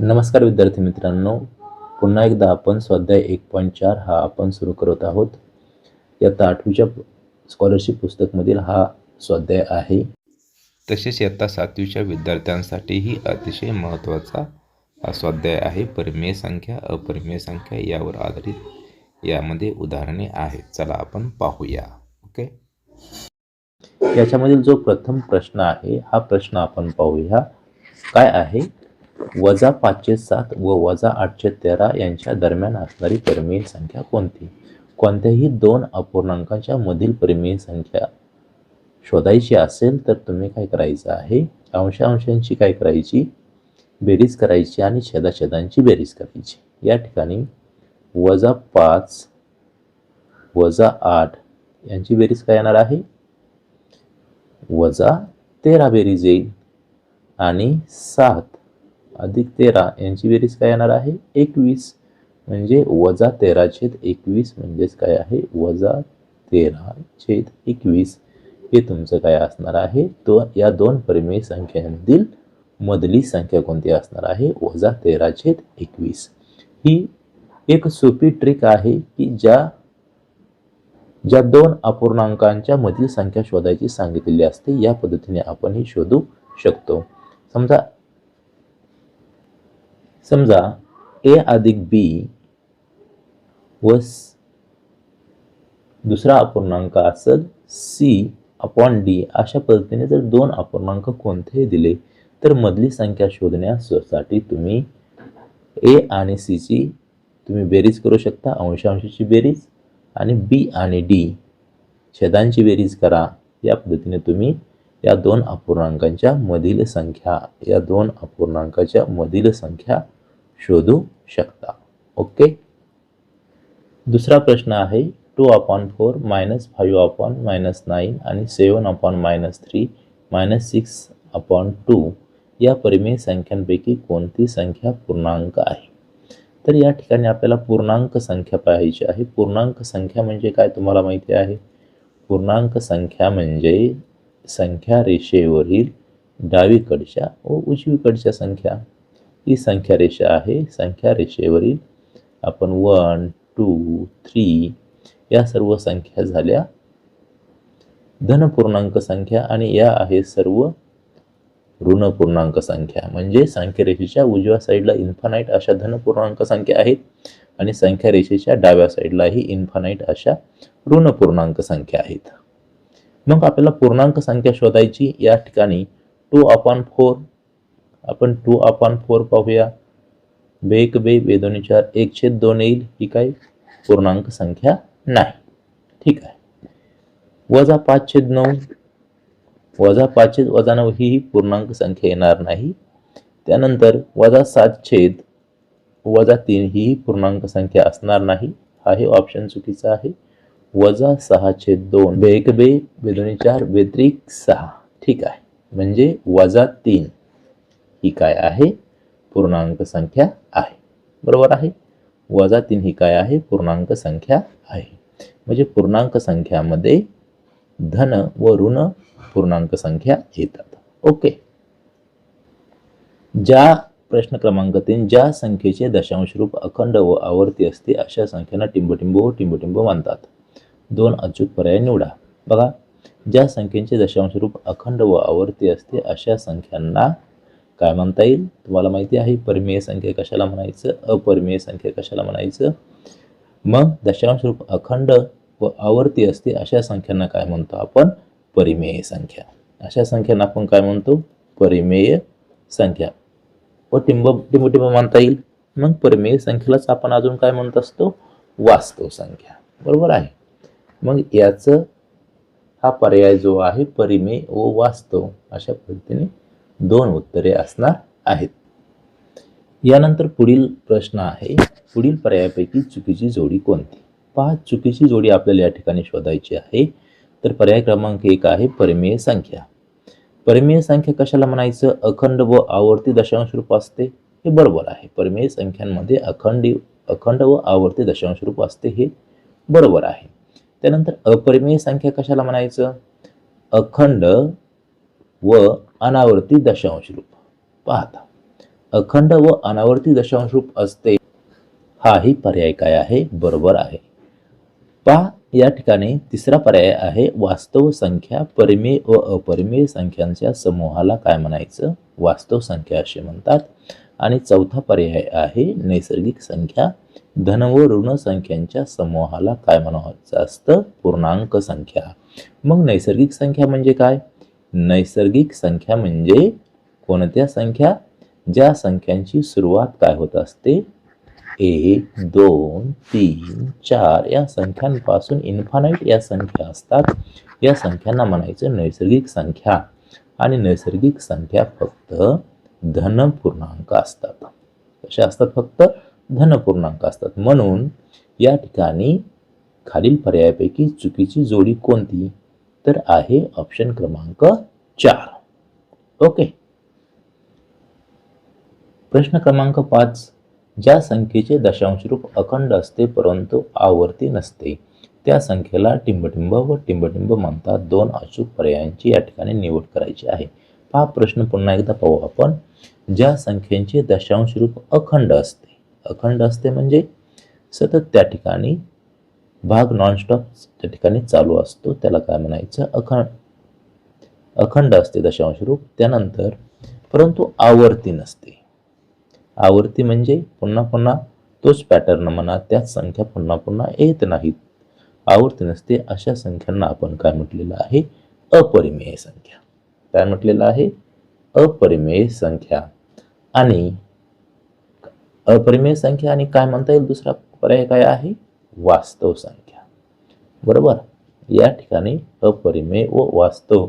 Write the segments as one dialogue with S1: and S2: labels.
S1: नमस्कार विद्यार्थी मित्रांनो. पुन्हा एकदा आपण स्वाध्याय एक पॉईंट चार हा आपण सुरू करत आहोत. इयत्ता आठवीच्या स्कॉलरशिप पुस्तकमधील हा स्वाध्याय आहे.
S2: तसेच इयत्ता सातवीच्या विद्यार्थ्यांसाठीही अतिशय महत्त्वाचा हा स्वाध्याय आहे. परिमेय संख्या अपरिमेय संख्या यावर आधारित यामध्ये उदाहरणे आहेत. चला आपण पाहूया. ओके?
S1: याच्यामधील जो प्रथम प्रश्न आहे हा प्रश्न आपण पाहूया. काय आहे? वजा पाचशे सात व वजा आठशे तेरा यांच्या दरम्यान असणारी परिमेय संख्या कोणती? कोणत्याही दोन अपूर्णांकाच्या मधील परिमेय संख्या शोधायची असेल तर तुम्ही काय करायचं आहे? अंशांशांची काय करायची? बेरीज करायची आणि छेदाछेदांची बेरीज करायची. या ठिकाणी वजा पाच वजा आठ यांची बेरीज काय येणार आहे? वजा तेरा बेरीज येईल आणि सात अधिक तेरा यांची बेरीज काय येणार आहे? एकवीस. म्हणजे वजा तेरा छेद एकवीस म्हणजेच काय आहे? वजा तेरा छेद एकवीस. हे तुमचं काय असणार आहे? तो या दोन परिमेय संख्यांमधील मधली संख्या कोणती असणार आहे? वजा तेरा छेद एकवीस. ही एक सोपी ट्रिक आहे की ज्या ज्या दोन अपूर्णांकांच्या मधील संख्या शोधायची सांगितलेली असते या पद्धतीने आपण ही शोधू शकतो. समजा समजा ए अधिक बी व दुसरा अपूर्णांक असेल सी अपॉन डी अशा पद्धतीने जर दोन अपूर्णांक कोणतेही दिले तर मधली संख्या शोधण्यासाठी तुम्ही ए आणि सीची तुम्ही बेरीज करू शकता अंशांशीची बेरीज आणि बी आणि डी छेदांची बेरीज करा. या पद्धतीने तुम्ही या दोन अपूर्णांकांच्या मधील संख्या या दोन अपूर्णांकाच्या मधील संख्या शोधू शकता. ओके? दुसरा प्रश्न आहे two upon four minus five upon minus nine आणि seven upon minus three minus six upon two या परिमेय संख्यांपैकी कोणती संख्या पूर्णांक आहे? तर या ठिकाणी आपल्याला पूर्णांक संख्या पाहायची आहे. पूर्णांक संख्या म्हणजे काय तुम्हाला माहिती आहे? पूर्णांक संख्या म्हणजे संख्या रेषेवरील डावीकडच्या व उजवीकडच्या संख्या. ही संख्या रेषा आहे. संख्या रेषेवरील आपण वन टू थ्री या सर्व संख्या झाल्या. धनपूर्णांक संख्या आणि या आहे सर्व ऋण पूर्णांक संख्या. म्हणजे संख्या रेषेच्या उजव्या साईडला इन्फानाईट अशा धनपूर्णांक संख्या आहेत आणि संख्या रेषेच्या डाव्या साईडलाही इन्फानाईट अशा ऋण पूर्णांक संख्या आहेत. मग आपल्याला पूर्णांक संख्या शोधायची. या ठिकाणी टू अपॉन फोर आपण टू अपॉन फोर पाहूया. बेक बे बेदोनी चार एक छेद दोन येईल. ही काय पूर्णांक संख्या नाही. ठीक आहे. वजा पाच छेद नऊ वजा पाच छेद वजा नऊ ही ही पूर्णांक संख्या येणार नाही. त्यानंतर वजा सात छेद वजा तीन ही ही पूर्णांक संख्या असणार नाही. हा हे ऑप्शन चुकीचा आहे. वजा सहा छेद दोन बेक बे बेदोनी चार बेत्रिक सहा. ठीक आहे. म्हणजे वजा तीन. ही काय आहे? पूर्णांक संख्या आहे. बरोबर आहे? वजा तीन ही काय आहे? पूर्णांक संख्या आहे. म्हणजे पूर्णांक संख्यामध्ये धन व ऋण पूर्णांक संख्या येतात. ओके. ज्या प्रश्न क्रमांक तीन ज्या संख्येचे दशांश रूप अखंड व आवर्ती असते अशा संख्यांना टिंबटिंब व टिंबटिंब मानतात. दोन अचूक पर्याय निवडा. बघा ज्या संख्येचे दशांश रूप अखंड व आवर्ती असते अशा संख्यांना काय म्हणता येईल? तुम्हाला माहिती आहे परिमेय संख्या कशाला म्हणायचं? अपरिमेय संख्या कशाला म्हणायचं? मग दशांश रूप अखंड व आवर्ती असते अशा संख्यांना काय म्हणतो आपण? परिमेय संख्या. अशा संख्यांना आपण काय म्हणतो? परिमेय संख्या. व टिंब टिंबटिंब मानता येईल. मग परिमेय संख्येलाच आपण अजून काय म्हणत असतो? वास्तव संख्या. बरोबर आहे. मग याचं हा पर्याय जो आहे परिमेय व वास्तव अशा पद्धतीने दोन उत्तरे असणार आहेत. यानंतर पुढील प्रश्न आहे पुढील पर्यायापैकी चुकीची जोडी कोणती? पहा चुकीची जोडी आपल्याला या ठिकाणी शोधायची आहे. तर पर्याय क्रमांक एक आहे परिमेय संख्या. परिमेय संख्या कशाला म्हणायचं? अखंड व आवर्ती दशांश रूप असते. हे बरोबर आहे. परिमेय संख्यांमध्ये अखंडी अखंड व आवर्ती दशांश रूप असते हे बरोबर आहे. त्यानंतर अपरिमेय संख्या कशाला म्हणायचं? अखंड व अनावर्ती दशांश रूप. पाहता. अखंड व अनावर्ती दशांश रूप असते. हाही पर्याय काय आहे? बरोबर आहे. पहा या ठिकाणी तिसरा पर्याय आहे. वास्तव संख्या परिमेय व अपरिमेय संख्यांच्या समूहाला काय म्हणायचं? वास्तव संख्या असे म्हणतात. आणि चौथा पर्याय आहे. नैसर्गिक संख्या धन व ऋण संख्यांच्या समूहाला काय म्हणायचं असतं? पूर्णांक संख्या. मग नैसर्गिक संख्या म्हणजे काय? नैसर्गिक संख्या म्हणजे कोणत्या संख्या? ज्या संख्यांची सुरुवात काय होत असते? एक दोन तीन चार या संख्यांपासून इन्फानाईट या संख्या असतात. या संख्यांना म्हणायचं नैसर्गिक संख्या. आणि नैसर्गिक संख्या फक्त धन पूर्णांक असतात. कशा असतात फक्त? धनपूर्णांक असतात. म्हणून या ठिकाणी खालील पर्यायापैकी चुकीची जोडी कोणती? उत्तर आहे ऑप्शन क्रमांक चार. ओके प्रश्न क्रमांक पाच. ज्या संख्येचे दशांश रूप अखंड असते परंतु आवर्ती नसते त्या संख्येला टिंबटिंब व टिंबटिंब म्हणतात. दोन अचूक पर्यायांची या ठिकाणी निवड करायची आहे. हा प्रश्न पुन्हा एकदा पाहू आपण. ज्या संख्येचे दशांश रूप अखंड असते अखंड असते म्हणजे सतत त्या ठिकाणी भाग नॉनस्टॉप त्या ठिकाणी चालू असतो. त्याला काय म्हणायचं? अखंड. अखंड असते दशांश रूप. त्यानंतर परंतु आवर्ती नसते. आवर्ती म्हणजे पुन्हा पुन्हा तोच पॅटर्न म्हणा त्याच संख्या पुन्हा पुन्हा येत नाहीत. आवर्ती नसते अशा संख्यांना आपण काय म्हटलेलं आहे? अपरिमेय संख्या. काय म्हटलेलं आहे? अपरिमेय संख्या. आणि अपरिमेय संख्या आणि काय म्हणता येईल? दुसरा पर्याय काय आहे? वास्तव संख्या. बरोबर? या ठिकाणी अपरिमेय व वास्तव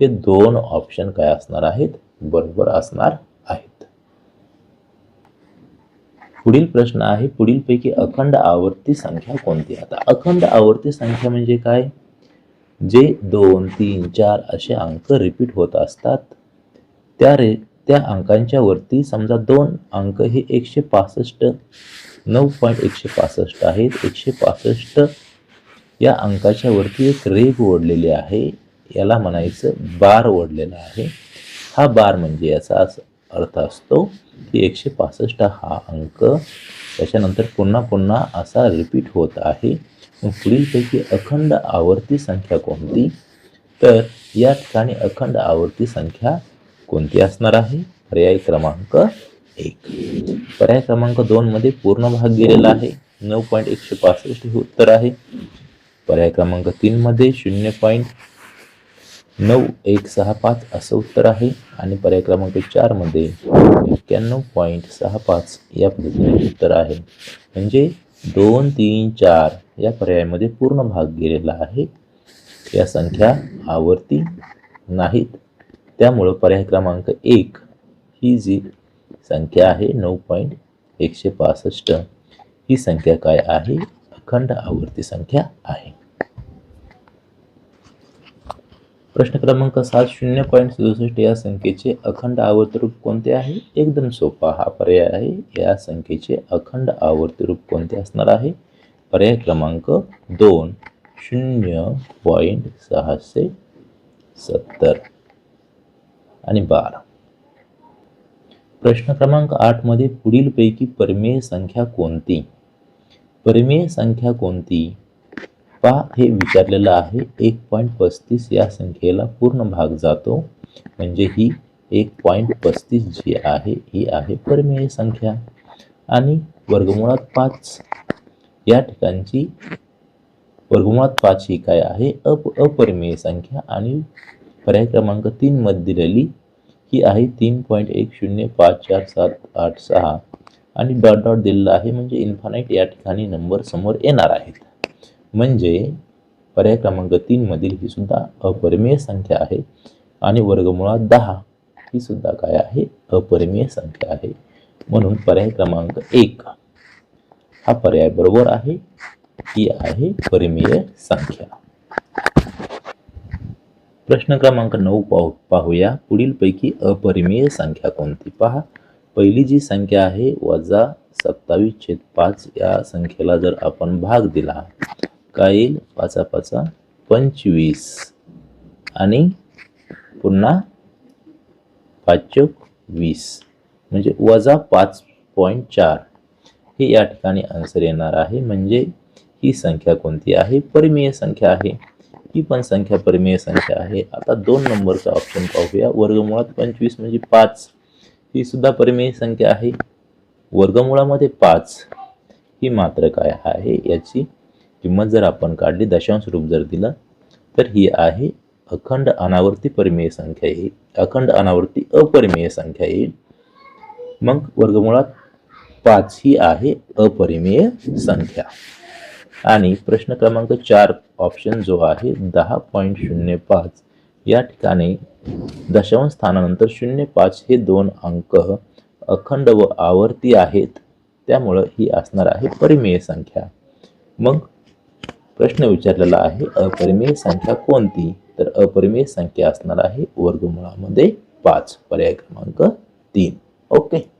S1: हे दोन ऑप्शन काय असणार आहेत? बरोबर असणार आहेत. पुढील प्रश्न आहे पुढीलपैकी अखंड आवर्ती संख्या कोणती? आता अखंड आवर्ती संख्या म्हणजे काय? जे दोन तीन चार असे अंक रिपीट होत असतात. त्या रे त्या अंकांच्या वरती समजा दोन अंक हे एकशे पासष्ट नऊ पॉईंट एकशे पासष्ट आहेत. एकशे पासष्ट या अंकाच्या वरती एक रेग ओढलेली आहे. याला म्हणायचं बार ओढलेला आहे. हा बार म्हणजे याचा अर्थ असतो की एकशे पासष्ट हा अंक त्याच्यानंतर पुन्हा पुन्हा असा रिपीट होत आहे. पुढीलपैकी अखंड आवर्ती संख्या कोणती? तर या ठिकाणी अखंड आवर्ती संख्या कोणती असणार आहे? पर्याय क्रमांक एक. पर्याय क्रमांक दोन मध्ये पूर्ण भाग गेलेला आहे. नऊ पॉईंट एकशे पासष्ट हे उत्तर आहे. पर्याय क्रमांक तीन मध्ये शून्य पॉईंट नऊ एक सहा पाच असं उत्तर आहे. आणि पर्याय क्रमांक चारमध्ये एक्क्याण्णव पॉईंट सहा पाच या पद्धतीने उत्तर आहे. म्हणजे दोन तीन चार या पर्यायामध्ये पूर्ण भाग गेलेला आहे. या संख्या आवर्ती नाहीत. त्यामुळं पर्याय क्रमांक एक ही जी संख्या आहे नऊ पॉईंट एकशे पासष्ट. ही संख्या काय आहे? अखंड आवर्ती संख्या आहे. प्रश्न क्रमांक सात शून्य पॉईंट सदुसष्ट या संख्येचे अखंड आवर्त रूप कोणते आहे? एकदम सोपा हा पर्याय आहे. या संख्येचे अखंड आवर्त रूप कोणते असणार आहे? पर्याय क्रमांक दोन शून्य पॉईंट सहाशे सत्तर आणि बारा. प्रश्न क्रमांक आठमध्ये पुढीलपैकी परमेय संख्या कोणती? परमेय संख्या कोणती? पा हे विचारलेलं आहे. एक पॉईंट पस्तीस या संख्येला पूर्ण भाग जातो. म्हणजे ही एक पॉईंट पस्तीस जी आहे ही आहे परमेय संख्या. आणि वर्गमुळात पाच. या ठिकाणची वर्गमुळात पाच ही काय आहे? अप अपरिमेय संख्या. आणि पर्याय क्रमांक तीनमध्ये दिलेली ही आहे तीन पॉईंट एक शून्य पाच चार सात आठ सहा. आणि डॉट डॉट दिलेला आहे म्हणजे इन्फानाईट या ठिकाणी नंबर समोर येणार आहेत. म्हणजे पर्याय क्रमांक तीनमधील ही सुद्धा अपरिमेय संख्या आहे. आणि वर्गमुळात दहा. ही सुद्धा काय आहे? अपरिमेय संख्या आहे. म्हणून पर्याय क्रमांक एक. हा पर्याय बरोबर आहे. ही आहे परिमेय संख्या. प्रश्न क्रमांक नऊ पाहू पाहूया. पुढीलपैकी अपरिमेय संख्या कोणती? पहा. पहिली जी संख्या आहे वजा सत्तावीस छेद पाच या संख्येला जर आपण भाग दिला काय येईल? पाचा पाचा पंचवीस. आणि पुन्हा पाचक वीस. म्हणजे वजा पाच पॉईंट चार. हे या ठिकाणी आन्सर येणार आहे. म्हणजे ही संख्या कोणती आहे? परिमेय संख्या आहे. ही पण संख्या परिमेय संख्या आहे. आता दोन नंबरचा ऑप्शन पाहूया. वर्गमुळात पंचवीस म्हणजे पाच. ही सुद्धा परिमेय संख्या आहे. वर्गमुळामध्ये पाच ही मात्र काय आहे? याची किंमत जर आपण काढली दशांश रूप जर दिलं तर ही आहे अखंड अनावर्ती परिमेय संख्या येईल अखंड अनावर्ती अपरिमेय संख्या येईल मग वर्गमुळात पाच ही आहे अपरिमेय संख्या. आणि प्रश्न क्रमांक चार ऑप्शन जो आहे दहा पॉईंट शून्य पाच. या ठिकाणी दशांश स्थानानंतर शून्य पाच हे दोन अंक अखंड व आवर्ती आहेत. त्यामुळं ही असणार आहे परिमेय संख्या. मग प्रश्न विचारलेला आहे अपरिमेय संख्या कोणती? तर अपरिमेय संख्या असणार आहे वर्गमुळामध्ये पाच. पर्याय क्रमांक तीन. ओके.